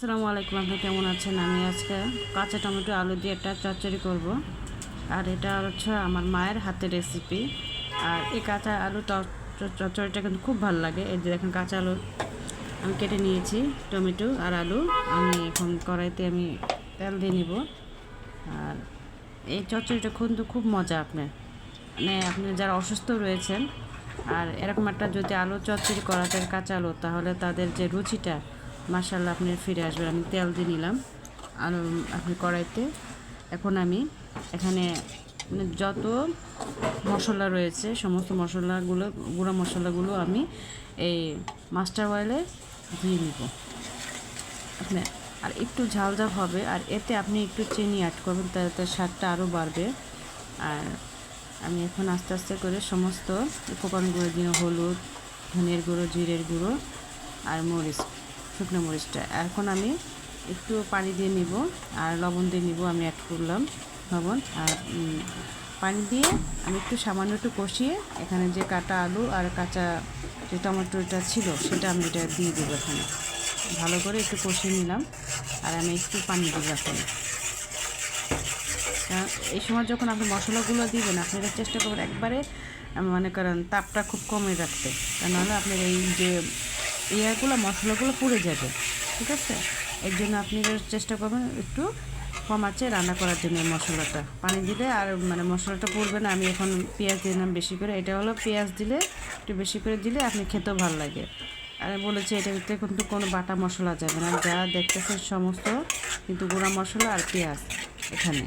আসসালামু আলাইকুম আপনি কেমন আছেন? আমি আজকে কাঁচা টমেটো, আলু দিয়ে একটা চচ্চড়ি করব। আর এটা হচ্ছে আমার মায়ের হাতের রেসিপি আর এই কাঁচা আলু চচ্চড়িটা কিন্তু খুব ভালো লাগে। এই যে দেখেন কাঁচা আলু আমি কেটে নিয়েছি, টমেটো আর আলু। আমি এখন কড়াইতে আমি তেল দিয়ে নিব। আর এই চচ্চড়িটা কিন্তু খুব মজা আপনার মানে আপনি যারা অসুস্থ রয়েছেন, আর এরকম একটা যদি আলু চচ্চড়ি করা যায়, কাঁচা আলু, তাহলে তাদের যে রুচিটা মাসাল্লাহ আপনি ফিরে আসবেন। আমি তেল দিয়ে নিলাম আর আপনি কড়াইতে। এখন আমি এখানে মানে যত মশলা রয়েছে, সমস্ত মশলাগুলো, গুঁড়া মশলাগুলো আমি এই মাস্টার অয়েলে দিয়ে নিব। আপনি, আর একটু ঝাল হবে, আর এতে আপনি একটু চিনি অ্যাড করবেন তাতে স্বাদটা আরও বাড়বে। আর আমি এখন আস্তে আস্তে করে সমস্ত উপকরণগুলো দিয়ে হলুদ, ধনের গুঁড়ো, জিরের গুঁড়ো আর মরিচ। শুকনো মরিচটা। এখন আমি একটু পানি দিয়ে নিব আর লবণ দিয়ে নিব, আমি অ্যাড করলাম লবণ। আর পানি দিয়ে আমি একটু সামান্য একটু কষিয়ে এখানে যে কাটা আলু আর কাঁচা যে টমেটোটা ছিল, সেটা আমি এটা দিয়ে দেবো এখানে। ভালো করে একটু কষিয়ে নিলাম আর আমি একটু পানি দেবো এখন। এই সময় যখন আপনি মশলাগুলো দিবেন, আপনি এটা চেষ্টা করবেন একবারে, মনে করেন তাপটা খুব কমে রাখতে। তা নাহলে আপনার এই যে ইয়াগুলো মশলাগুলো পুড়ে যাবে, ঠিক আছে? এর জন্য আপনি চেষ্টা করবেন একটু কম আছে রান্না করার জন্য মশলাটা। পানি দিলে আর মানে মশলাটা পুড়বে না, আমি এখন পেঁয়াজ দিলাম বেশি করে। এটা হলো পেঁয়াজ দিলে, একটু বেশি করে দিলে আপনি খেতেও ভালো লাগে। আর বলেছি এটা ভিতরে কিন্তু কোনো বাটা মশলা যাবে না। যা দেখতেছেন সমস্ত কিন্তু গুঁড়া মশলা আর পেঁয়াজ এখানে।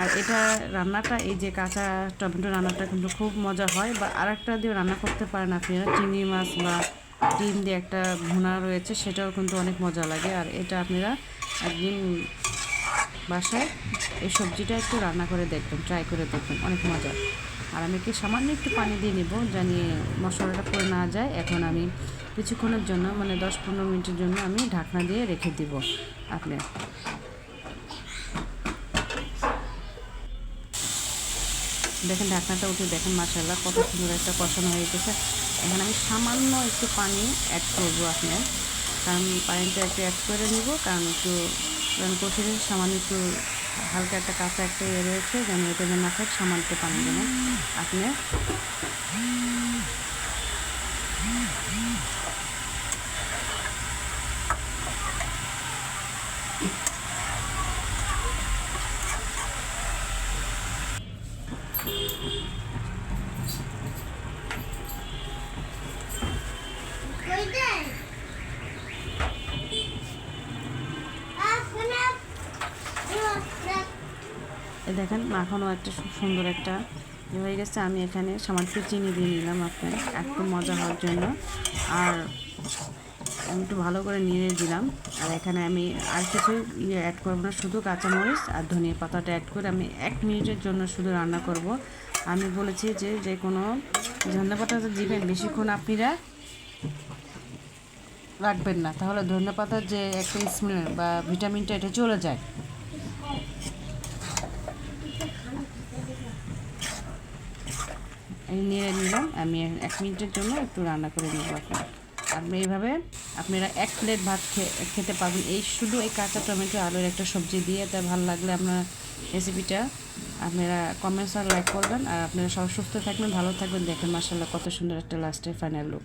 আর এটা রান্নাটা, এই যে কাঁচা টমেটো রান্নাটা কিন্তু খুব মজা হয়, বা আরেকটা দিয়ে রান্না করতে পারেন আপনারা, চিংড়ি মাছ বা ডিম দিয়ে একটা ভুনা রয়েছে, সেটাও কিন্তু অনেক মজা লাগে। আর এটা আপনারা একদিন বাসায় এই সবজিটা একটু রান্না করে দেখবেন ট্রাই করে দেখবেন, অনেক মজা। আর আমি কি সামান্য একটু পানি দিয়ে নেব জানি মশলাটা পড়ে না যায়, এখন আমি কিছুক্ষণের জন্য মানে দশ পনেরো মিনিটের জন্য আমি ঢাকনা দিয়ে রেখে দিব। আপনি দেখেন ঢাকনাটা উঠে দেখেন মাসাল্লাহ কত সুন্দর একটা কষানো হয়ে গেছে। এখন আমি সামান্য একটু পানি অ্যাড করব আপনার। কারণ পানিটা একটু অ্যাড করে নিব, কারণ একটু, কারণ কষিয়ে সামান্য একটু হালকা একটা কাঁচা একটা ইয়ে রয়েছে, যেন এটা যেন না খায়, সামান্য পানি দেবেন। আপনি দেখেন, মাখানো একটা খুব সুন্দর একটা হয়ে গেছে। আমি এখানে সামান্য চিনি দিয়ে নিলাম আপনার একটু মজা হওয়ার জন্য। আর আমি একটু ভালো করে নিয়ে দিলাম। আর এখানে আমি আর কিছু ইয়ে অ্যাড করব না, শুধু কাঁচামরিচ আর ধনিয়া পাতাটা অ্যাড করে আমি এক মিনিটের জন্য শুধু রান্না করব। আমি বলেছি যে যে কোনো ধনিয়া পাতাটা দিবেন, বেশিক্ষণ আপনারা রাখবেন না। তাহলে ধনিয়া পাতার যে একটা স্মেল বা ভিটামিনটা এটা চলে যায়। নিয়ে নিলাম, আমি এক মিনিটের জন্য একটু রান্না করে নেব আপনার। আপনি এইভাবে আপনারা এক প্লেট ভাত খেতে পারবেন। এই শুধু এই কাঁচা টমেটো, আলুর একটা সবজি দিয়ে তা ভালো লাগলে আপনার রেসিপিটা আপনারা কমেন্টস আর লাইক করবেন। আর আপনারা সব সুস্থ থাকবেন, ভালো থাকবেন। দেখেন মাসাল্লাহ কত সুন্দর একটা লাস্টের ফাইনাল লুক